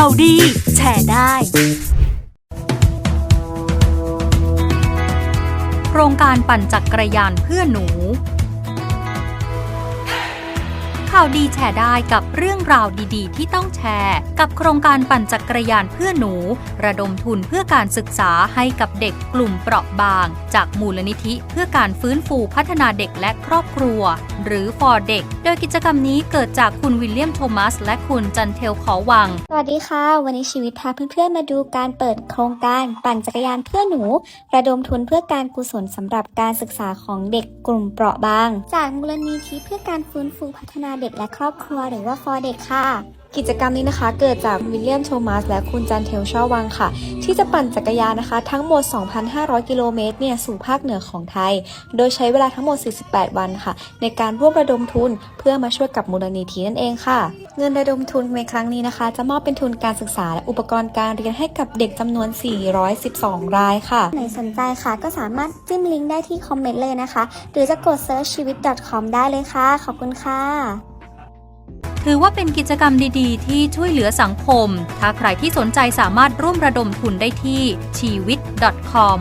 ข่าวดี แชร์ได้ โครงการปั่นจักรยานเพื่อหนู ข่าวดีแชร์ได้กับเรื่องราวดีๆ ที่ต้องแชร์ กับโครงการปั่นจักรยานเพื่อหนู ระดมทุนเพื่อการศึกษาให้กับเด็กกลุ่มเปราะบาง จากมูลนิธิเพื่อการฟื้นฟูพัฒนาเด็กและครอบครัว หรือ for เด็ก โดยกิจกรรมนี้เกิดจากคุณวิลเลียมโทมัส และคุณจันเทลขอวัง สวัสดีค่ะ วันนี้ชีวิตพาเพื่อนๆมาดูการเปิดโครงการปั่นจักรยานเพื่อหนู ระดมทุนเพื่อการกุศลสำหรับการศึกษาของเด็กกลุ่มเปราะบาง จากมูลนิธิเพื่อการฟื้นฟูพัฒนาเด็กและครอบครัวหรือว่า for เด็กค่ะ กิจกรรมนี้นะคะ เกิดจากวิลเลียมโทมัสและคุณจันเทลชอวังค่ะ ที่จะปั่นจักรยานนะคะ ทั้งหมด 2,500 กิโลเมตรเนี่ยสู่ภาคเหนือของไทย โดยใช้เวลาทั้งหมด 48 วันค่ะ ในการร่วมระดมทุนเพื่อมาช่วยกับมูลนิธินั่นเองค่ะ เงินระดมทุนในครั้งนี้นะคะ จะมอบเป็นทุนการศึกษาและอุปกรณ์การเรียนให้กับเด็กจำนวน 412 รายค่ะไหนสนใจค่ะ ก็สามารถจิ้มลิงก์ได้ที่คอมเมนต์เลยนะคะ หรือจะกด search ชีวิต .com ได้เลยค่ะ ขอบคุณค่ะ ถือว่าเป็นกิจกรรมดีๆ ที่ช่วยเหลือสังคม ถ้าใครที่สนใจสามารถร่วมระดมทุนได้ที่ชีวิต .com